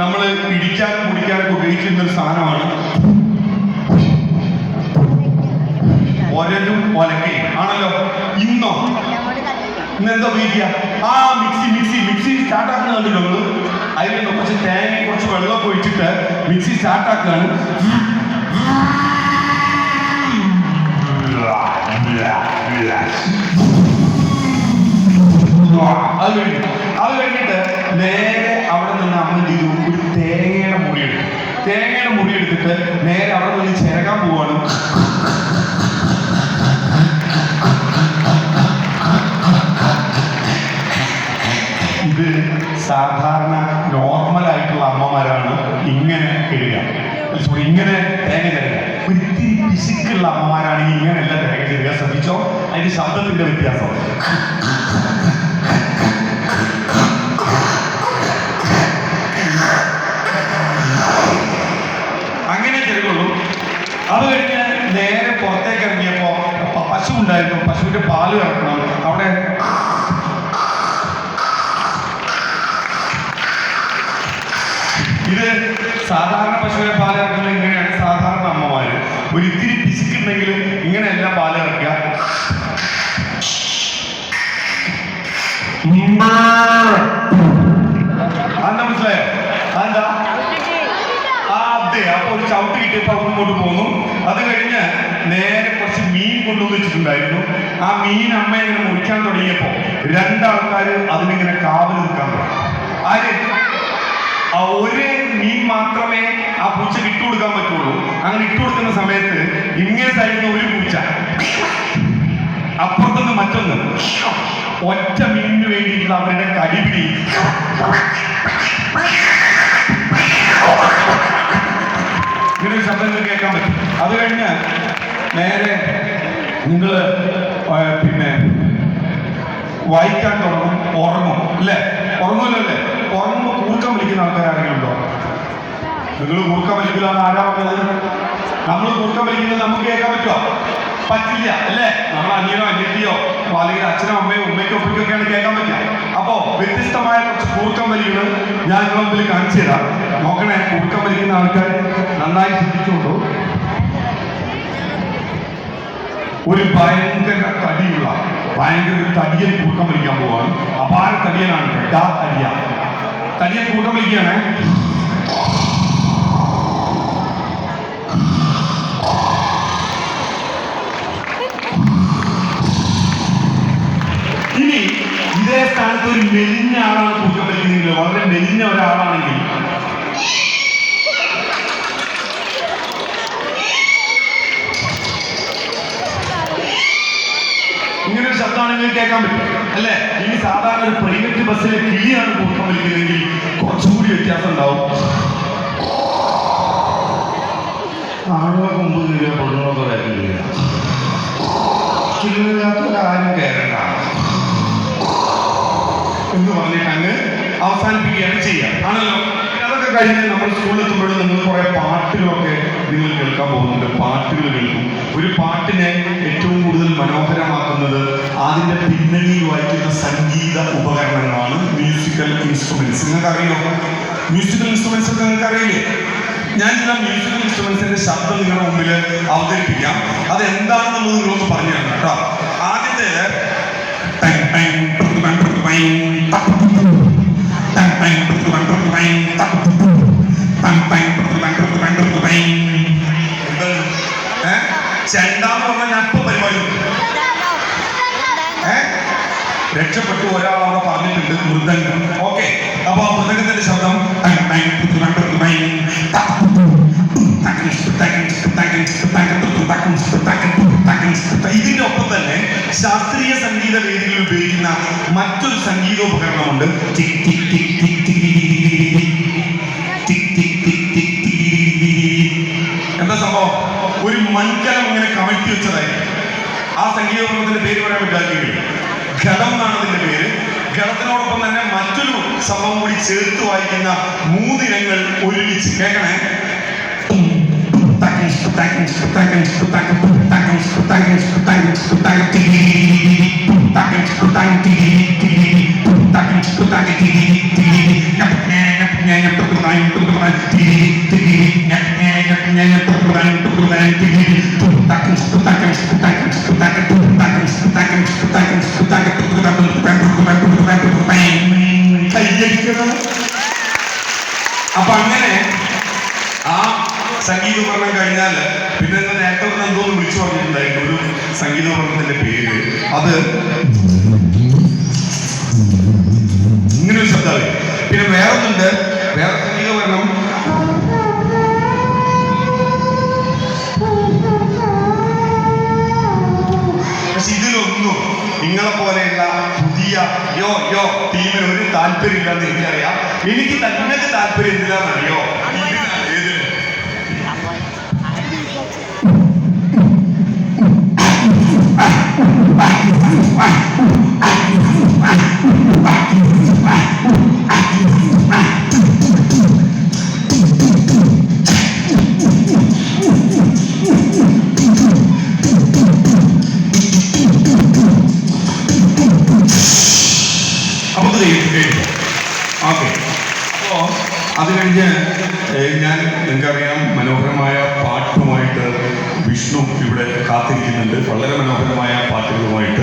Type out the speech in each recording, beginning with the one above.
നമ്മൾ പിടിക്കാൻ കുടിക്കാനൊക്കെ ഉപയോഗിച്ചിരുന്ന ഒരു സാധനമാണ്. ഒരലും ഒലക്കയും ആണല്ലോ? ഇന്നോ? ഇന്ന് എന്താ ഉപയോഗിക്കുക? ആ മിക്സി മിക്സി മിക്സി സ്റ്റാർട്ട് ആക്കുന്ന കണ്ടില്ലോ നമ്മൾ? കുറച്ച് തേങ്ങ കുറച്ച് വെള്ളം ഒഴിച്ചിട്ട് മിക്സി സ്റ്റാർട്ട് ആക്കുകയാണ്. തേങ്ങയുടെ മുറി എടുത്തിട്ട് നേരെ അവിടെ നിന്ന് ചിരകാൻ പോവാണ്. ഇത് സാധാരണ നോർമൽ ആയിട്ടുള്ള അമ്മമാരാണ് ഇങ്ങനെ സോറി ഇങ്ങനെ തേങ്ങ തരുക ഒത്തിരി പിശുക്കുള്ള അമ്മമാരാണെങ്കിൽ ഇങ്ങനെയല്ല തേങ്ങ തരുക ശ്രദ്ധിച്ചോ? അതിന്റെ ശബ്ദത്തിന്റെ വ്യത്യാസം. അത് കഴിഞ്ഞ് നേരെ പുറത്തേക്ക് ഇറങ്ങിയപ്പോ പശു ഉണ്ടായിരുന്നു പശുവിന്റെ പാൽ കറക്കണം. അവിടെ ഇത് സാധാരണ പശുവിനെ പാൽ ഇറക്കുന്നത് ഇങ്ങനെയാണ്. സാധാരണ അമ്മമാര്. ഒരു ഇത്തിരി പിശുക്കുണ്ടെങ്കിലും ഇങ്ങനെയല്ല പാൽ ഇറക്കുക അതെന്താ മനസ്സിലായോ അതെന്താ ആ അതെ അപ്പൊ കിട്ടിയപ്പോ അവിടെ ഇങ്ങോട്ട് പോന്നു അത് കഴിഞ്ഞ് നേരെ കുറച്ച് മീൻ കൊണ്ടുവന്ന് വെച്ചിട്ടുണ്ടായിരുന്നു. ആ മീൻ അമ്മ ഇങ്ങനെ മുറിക്കാൻ തുടങ്ങിയപ്പോ രണ്ടാൾക്കാർ അതിനിങ്ങനെ കാവൽ നിൽക്കാൻ തുടങ്ങി. ആര്? ആ ഒരു മീൻ മാത്രമേ ആ പൂച്ച ഇട്ട് കൊടുക്കാൻ പറ്റുള്ളൂ. അങ്ങനെ ഇട്ടു കൊടുക്കുന്ന സമയത്ത് ഇങ്ങനെ സൈഡിൽ ഒരു പൂച്ച. അപ്പുറത്തുനിന്ന് മറ്റൊന്ന്. ഒറ്റ മീനിന് വേണ്ടിയിട്ടുള്ള അവരുടെ കടിപിടി ഇങ്ങനെ ശബ്ദങ്ങൾ കേൾക്കാൻ പറ്റും. അത് കഴിഞ്ഞ് നേരെ നിങ്ങൾ പിന്നെ വായിക്കാൻ തുടങ്ങും ഉറങ്ങും അല്ലേ? ഉറങ്ങുമല്ലോ അല്ലേ? ഉറങ്ങുമ്പോൾ കൂർക്കം വിളിക്കുന്ന ആൾക്കാരാണെങ്കിലുണ്ടോ? നിങ്ങൾ മൂർക്കം വലിക്കില്ല എന്ന് ആരാ പറഞ്ഞത്? നമ്മൾ മൂർക്കം വലിക്കുന്നത് നമുക്ക് കേൾക്കാൻ പറ്റുമോ പറ്റില്ല അല്ലേ? നമ്മൾ അനിയനോ അനിയത്തിയോ അല്ലെങ്കിൽ അച്ഛനോ അമ്മയോ ഉമ്മയ്ക്കോ ഒപ്പിക്കൊക്കെയാണ് കേൾക്കാൻ പറ്റുക. അപ്പോ വ്യത്യസ്തമായ കുറച്ച് കൂർക്കം വലികൾ ഞാൻ നിങ്ങളെ മുമ്പിൽ കാണിച്ചു തരാം. നോക്കണേ കൂർക്കം വലിക്കുന്ന ആൾക്കാർ നന്നായി ശ്രദ്ധിച്ചുകൊണ്ടു ഒരു ഭയങ്കര തടിയുള്ള ഭയങ്കര തടിയൻ കൂട്ടം വലിക്കാൻ പോവാണ്. അപാര തടിയനാണ് തടിയ കൂട്ടം വലിക്കുകയാണ് സ്ഥാനത്ത് ഒരു മെലിഞ്ഞ ആളാണ് തൂക്കം വലിക്കുന്നെങ്കിൽ വളരെ മെലിഞ്ഞ ഒരാളാണെങ്കിൽ. ഇങ്ങനെ ഒരു ശബ്ദമാണ് കേൾക്കാൻ പറ്റും. അല്ലെ? ഇനി സാധാരണ ഒരു പ്രൈവറ്റ് ബസ്സിൽ കിളിയാണ് കൂട്ടം വലിക്കുന്നതെങ്കിൽ കുറച്ചുകൂടി വ്യത്യാസം ഉണ്ടാവും. ആളുകൾക്ക് മുമ്പ് കയറിയ പെണ്ണുങ്ങളൊക്കെ വരില്ല കിളിയാത്തവരാരും കയറണ്ട. എന്ന് പറഞ്ഞിട്ട് അങ്ങ് അവസാനിപ്പിക്കുകയാണ് ചെയ്യുക. ആണല്ലോ? അതൊക്കെ കഴിഞ്ഞ് നമ്മൾ സ്കൂളിൽ എത്തുമ്പോഴും നിങ്ങൾ കുറെ പാട്ടുകളൊക്കെ നിങ്ങൾ കേൾക്കാൻ പോകുന്നുണ്ട്. പാട്ടുകൾ കേൾക്കും. ഒരു പാട്ടിനെ ഏറ്റവും കൂടുതൽ മനോഹരമാക്കുന്നത് അതിന്റെ പിന്നണിയിൽ വായിക്കുന്ന സംഗീത ഉപകരണങ്ങളാണ് മ്യൂസിക്കൽ ഇൻസ്ട്രുമെന്റ്സ് നിങ്ങൾക്ക് അറിയോ മ്യൂസിക്കൽ ഇൻസ്ട്രുമെന്റ്സ് ഒക്കെ നിങ്ങൾക്ക് അറിയില്ലേ ഞാൻ ചില മ്യൂസിക്കൽ ഇൻസ്ട്രുമെന്റ്സിന്റെ ശബ്ദം നിങ്ങളുടെ മുമ്പിൽ അവതരിപ്പിക്കാം. അത് എന്താണെന്നുള്ളത് നിങ്ങളൊന്ന് പറഞ്ഞു തരണം കേട്ടോ. ആദ്യത്തേത് tang bertelang bertelang tak tang tang bertelang bertelang bertelang eh ചെണ്ടാന്ന് പറഞ്ഞാൽ ഞാൻ ഇപ്പൊ പരിപാടി ഏ രക്ഷപ്പെട്ടു ഒരാളവിടെ പറഞ്ഞിട്ടുണ്ട് മൃദംഗം ഓക്കെ അപ്പൊ ആ മൃദംഗത്തിന്റെ ശബ്ദം ശാസ്ത്രീയ സംഗീത വേദികളിൽ ഉപയോഗിക്കുന്ന മറ്റൊരു സംഗീതോപകരണമുണ്ട് ടിക് ടിക് ടിക് ടിക് എന്താ സംഭവം ഒരു മൺകലം ഇങ്ങനെ കമഴ്ത്തി വെച്ചതായി ആ സംഗീതോപകരണത്തിന്റെ പേര് പറയാൻ പറ്റാത്ത ഘടം എന്നാണ് അതിന്റെ പേര് ഘടത്തിനോടൊപ്പം തന്നെ മറ്റൊരു സംഭവം കൂടി ചേർത്ത് വായിക്കുന്ന മൂന്നിനങ്ങൾ ഒരുമിച്ച് കേൾക്കണേ അപ്പൊ അങ്ങനെ ആ സംഗീത പഠനം കഴിഞ്ഞാൽ പിന്നെ നേരത്തെ എന്തോന്ന് വിളിച്ചു പറഞ്ഞിട്ടുണ്ടായിരുന്നു ഒരു സംഗീത പഠനത്തിന്റെ പേര്. അത് ഇങ്ങനെ ഒരു ശബ്ദമായി പിന്നെ വേറെ ഒന്നുണ്ട് വേറെ സംഗീത പഠനം പക്ഷെ ഇതിലൊന്നും നിങ്ങളെ പോലെയുള്ള പുതിയ യോ യോ ടീമിന് ഒരു താല്പര്യം ഇല്ലാന്ന് എനിക്കറിയാം. എനിക്ക് തന്നെ താല്പര്യം എന്തിനാണെന്നറിയോ അത് കഴിഞ്ഞ് ഏഹ്, ഞാൻ നിങ്ങൾക്കറിയാം മനോഹരമായ കാത്തിരിക്കുന്നുണ്ട് വളരെ മനോഹരമായ പാട്ടുകളുമായിട്ട്.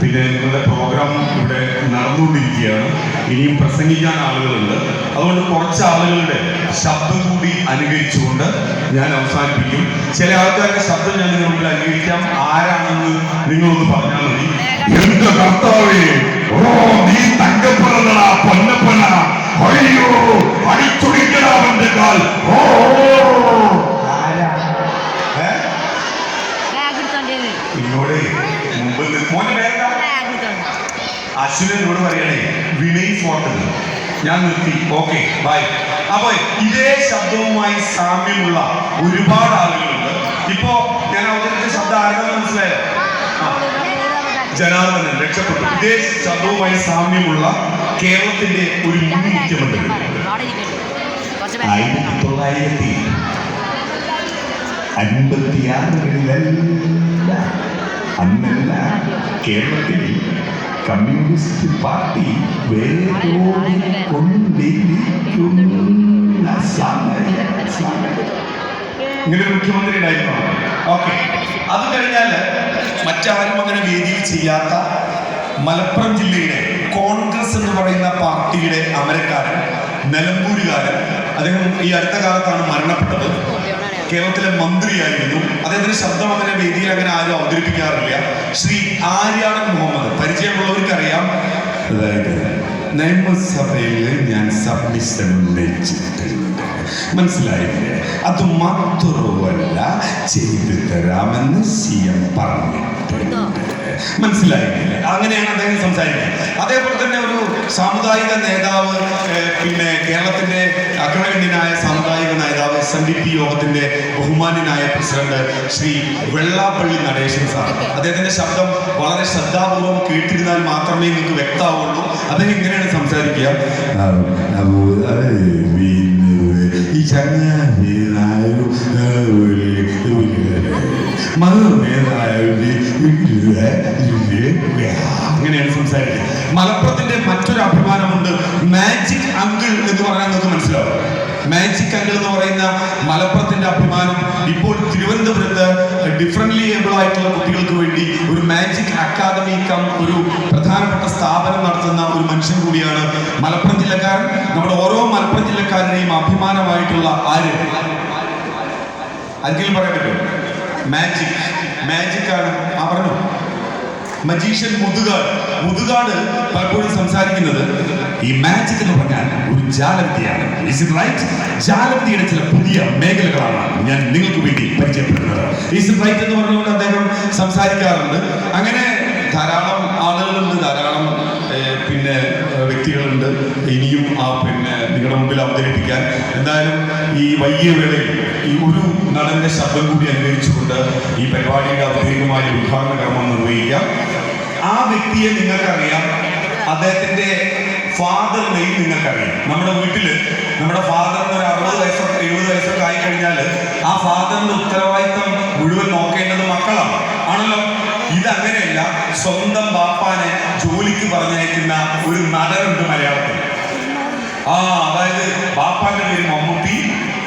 പിന്നെ നിങ്ങളുടെ പ്രോഗ്രാം ഇവിടെ നടന്നുകൊണ്ടിരിക്കുകയാണ്. ഇനിയും പ്രസംഗിക്കാൻ ആളുകളുണ്ട്. അതുകൊണ്ട് കുറച്ച് ആളുകളുടെ ശബ്ദം കൂടി അനുകരിച്ചുകൊണ്ട് ഞാൻ അവസാനിപ്പിക്കും. ചില ആൾക്കാരുടെ ശബ്ദം ഞാൻ മുമ്പിൽ അനുകരിക്കാം. ആരാണെന്ന് നിങ്ങളൊന്ന് പറഞ്ഞാൽ മതി. എന്റെ കർത്താവേ ഓ നീ തങ്കപ്പനല്ലടാ പൊന്നപ്പന. ഞാൻ നിർത്തി. ഓക്കെ ബൈ അപ്പൊ ഇതേ ശബ്ദവുമായി സാമ്യമുള്ള ഒരുപാട് ആളുകളുണ്ട്. ഇപ്പോ ഞാൻ അവതരിച്ച ശബ്ദം ആരാണെന്ന് മനസ്സിലായോ? ജനാർദ്ദനൻ രക്ഷപ്പെട്ടു. ഇതേ ശബ്ദവുമായി സാമ്യമുള്ള കേരളത്തിന്റെ ഒരു മുൻ മുഖ്യമന്ത്രി. ആയിരത്തി തൊള്ളായിരത്തി അൻപത്തിയാറുകളിലല്ല അന്നല്ല കേരളത്തിൽ കമ്മ്യൂണിസ്റ്റ് പാർട്ടി ഇങ്ങനെ മുഖ്യമന്ത്രി ഉണ്ടായിരുന്നു. ഓക്കെ അത് കഴിഞ്ഞാൽ മറ്റാരും അങ്ങനെ വേദിയിൽ ചെയ്യാത്ത മലപ്പുറം ജില്ലയുടെ കോൺഗ്രസ് എന്ന് പറയുന്ന പാർട്ടിയുടെ അമരക്കാരൻ നിലമ്പൂരുകാരൻ. അദ്ദേഹം ഈ അടുത്ത കാലത്താണ് മരണപ്പെട്ടത്. കേരളത്തിലെ മന്ത്രിയായിരുന്നു. അദ്ദേഹത്തിന്റെ ശബ്ദം അങ്ങനെ വേദിയിൽ അങ്ങനെ ആരും അവതരിപ്പിക്കാറില്ല. ശ്രീ ആര്യാടൻ മുഹമ്മദ്. പരിചയമുള്ളവർക്കറിയാം. അതായത് നിയമസഭയിൽ ഞാൻ സബ്മിഷൻ ഉന്നയിച്ചിട്ടുണ്ട് മനസ്സിലായില്ലേ? അത് മാത്രമല്ല ചെയ്തു തരാമെന്ന് സി എം പറഞ്ഞിട്ടുണ്ട്. മനസ്സിലായില്ലേ അങ്ങനെയാണ് അദ്ദേഹം സംസാരിക്കുന്നത് അതേപോലെ തന്നെ ഒരു സാമുദായിക നേതാവ് പിന്നെ കേരളത്തിന്റെ അഗ്രഗണ്യനായ സാമുദായിക നേതാവ് എസ് എൻ ഡി പി യോഗത്തിന്റെ ബഹുമാന്യനായ പ്രസിഡന്റ് ശ്രീ വെള്ളാപ്പള്ളി നടേശൻ സാർ അദ്ദേഹത്തിന്റെ ശബ്ദം വളരെ ശ്രദ്ധാപൂർവം കേട്ടിരുന്നാൽ മാത്രമേ നിങ്ങൾക്ക് വ്യക്തമാവുള്ളൂ അദ്ദേഹം ഇങ്ങനെയാണ് സംസാരിക്കുക ഈ ചങ്ങാതി അങ്ങനെയാണ് സംസാരിക്കുന്നത് മലപ്പുറത്തിന്റെ മറ്റൊരു അഭിമാനമുണ്ട്. മാജിക് അങ്കിൾ എന്ന് പറഞ്ഞാൽ നിങ്ങൾക്ക് മനസ്സിലാവും. മാജിക് അങ്കിൾ എന്ന് പറയുന്ന മലപ്പുറത്തിന്റെ അഭിമാനം ഇപ്പോൾ തിരുവനന്തപുരത്ത് ഡിഫറെന്റ്ലി ഏബിൾ ആയിട്ടുള്ള കുട്ടികൾക്ക് വേണ്ടി ഒരു മാജിക് അക്കാദമി കം ഒരു പ്രധാനപ്പെട്ട സ്ഥാപനം നടത്തുന്ന ഒരു മനുഷ്യൻ കൂടിയാണ് മലപ്പുറം ജില്ലക്കാരൻ. നമ്മുടെ ഓരോ മലപ്പുറം ജില്ലക്കാരനെയും അഭിമാനമായിട്ടുള്ള ആര്? ആർക്കെങ്കിലും പറയാൻ പറ്റുമോ? മാജിക് മാജിക് ആണ്. ആ പറഞ്ഞു. മജീഷ്യൻ മുതുകാട്. മുതുകാട് പലപ്പോഴും സംസാരിക്കുന്നത് ഈ മാജിക് എന്ന് പറഞ്ഞാൽ ഒരു ജാലവിദ്യയാണ്. റൈറ്റ് ജാലവിദ്യയുടെ ചില പുതിയ മേഖലകളാണ് ഞാൻ നിങ്ങൾക്ക് വേണ്ടി പരിചയപ്പെടുന്നത്. ഇറ്റ് റൈറ്റ് എന്ന് പറഞ്ഞുകൊണ്ട് അദ്ദേഹം സംസാരിക്കാറുണ്ട്. അങ്ങനെ ധാരാളം ആളുകളുണ്ട് ധാരാളം വ്യക്തികളുണ്ട്. ഇനിയും ആ പിന്നെ നിങ്ങളുടെ മുമ്പിൽ അവതരിപ്പിക്കാൻ. എന്തായാലും ഈ വലിയ വേളയിൽ ഈ ഒരു നടന്റെ ശബ്ദം കൂടി അനുകരിച്ചുകൊണ്ട് ഈ പരിപാടിയുടെ ഔദ്യോഗികമായ ഉദ്ഘാടന കർമ്മം നിർവഹിക്കാം. ആ വ്യക്തിയെ നിങ്ങൾക്കറിയാം. അദ്ദേഹത്തിന്റെ ഫാദർ നെയ്യും നിങ്ങൾക്കറിയാം. നമ്മുടെ വീട്ടിൽ നമ്മുടെ ഫാദറിന് ഒരു അറുപത് വയസ്സൊക്കെ എഴുപത് വയസ്സൊക്കെ ആയി കഴിഞ്ഞാൽ ആ ഫാദറിന്റെ ഉത്തരവാദിത്തം മുഴുവൻ നോക്കേണ്ടത് മക്കളാണ്. ആണല്ലോ? ഇത് സ്വന്തം ബാപ്പാനെ ഒരു നടനുണ്ട് മലയാളത്തിൽ. ആ അതായത് ബാപ്പാന്റെ പേര് മമ്മൂട്ടി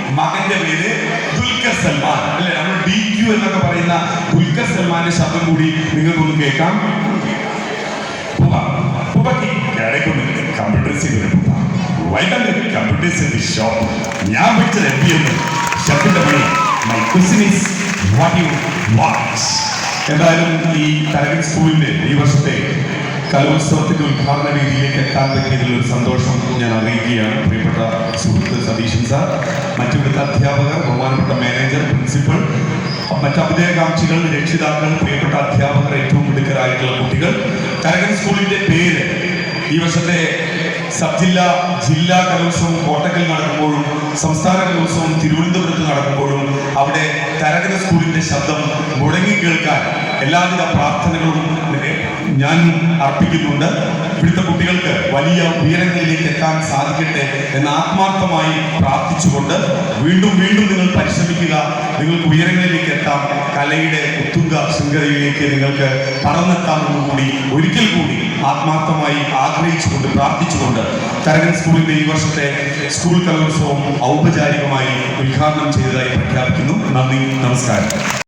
മകന്റെ പേര് ദുൽഖർ സൽമാൻ. അല്ലെ? നമ്മൾ ഡി ക്യു എന്നൊക്കെ പറയുന്ന ദുൽഖർ സൽമാന്റെ ശബ്ദം കൂടി നിങ്ങൾക്കൊന്ന് കേൾക്കാം. എന്തായാലും ഈ തലവിൻ സ്കൂളിന്റെ ഈ വർഷത്തെ കലോത്സവത്തിന്റെ ഉദ്ഘാടന വേദിയിലേക്ക് എത്താൻ പറ്റിയതിൽ ഒരു സന്തോഷം ഞാൻ അറിയിക്കുകയാണ്. പ്രിയപ്പെട്ട സുഹൃത്ത് സതീശൻ സാർ മറ്റിവിടുത്തെ അധ്യാപകർ ബഹുമാനപ്പെട്ട മാനേജർ പ്രിൻസിപ്പൾ മറ്റ് അഭിനയകാംക്ഷികൾ രക്ഷിതാക്കൾ പ്രിയപ്പെട്ട അധ്യാപകർ ഏറ്റവും മിടുക്കരായിട്ടുള്ള കുട്ടികൾ. കരകൻ സ്കൂളിന്റെ പേര് ഈ വർഷത്തെ സബ് ജില്ലാ ജില്ലാ കലോത്സവം കോട്ടക്കൽ നടക്കുമ്പോഴും സംസ്ഥാന കലോത്സവം തിരുവനന്തപുരത്ത് നടക്കുമ്പോഴും അവിടെ തരകന സ്കൂളിന്റെ ശബ്ദം മുടങ്ങി കേൾക്കാൻ എല്ലാവിധ പ്രാർത്ഥനകളും ഞാൻ അർപ്പിക്കുന്നുണ്ട്. ഇവിടുത്തെ കുട്ടികൾക്ക് വലിയ ഉയരങ്ങളിലേക്ക് എത്താൻ സാധിക്കട്ടെ എന്ന് ആത്മാർത്ഥമായി പ്രാർത്ഥിച്ചുകൊണ്ട് വീണ്ടും വീണ്ടും നിങ്ങൾ പരിശ്രമിക്കുക. നിങ്ങൾക്ക് ഉയരങ്ങളിലേക്ക് എത്താം. കലയുടെ ഉത്തുംഗ ശൃംഖലയിലേക്ക് നിങ്ങൾക്ക് പറന്നെത്താമെന്ന് കൂടി ഒരിക്കൽ കൂടി ആത്മാർത്ഥമായി ആഗ്രഹിച്ചുകൊണ്ട് പ്രാർത്ഥിച്ചുകൊണ്ട് കരകൻ സ്കൂളിന്റെ ഈ വർഷത്തെ സ്കൂൾ കലോത്സവം ഔപചാരികമായി ഉദ്ഘാടനം ചെയ്തതായി പ്രഖ്യാപിക്കുന്നു. നന്ദി നമസ്കാരം.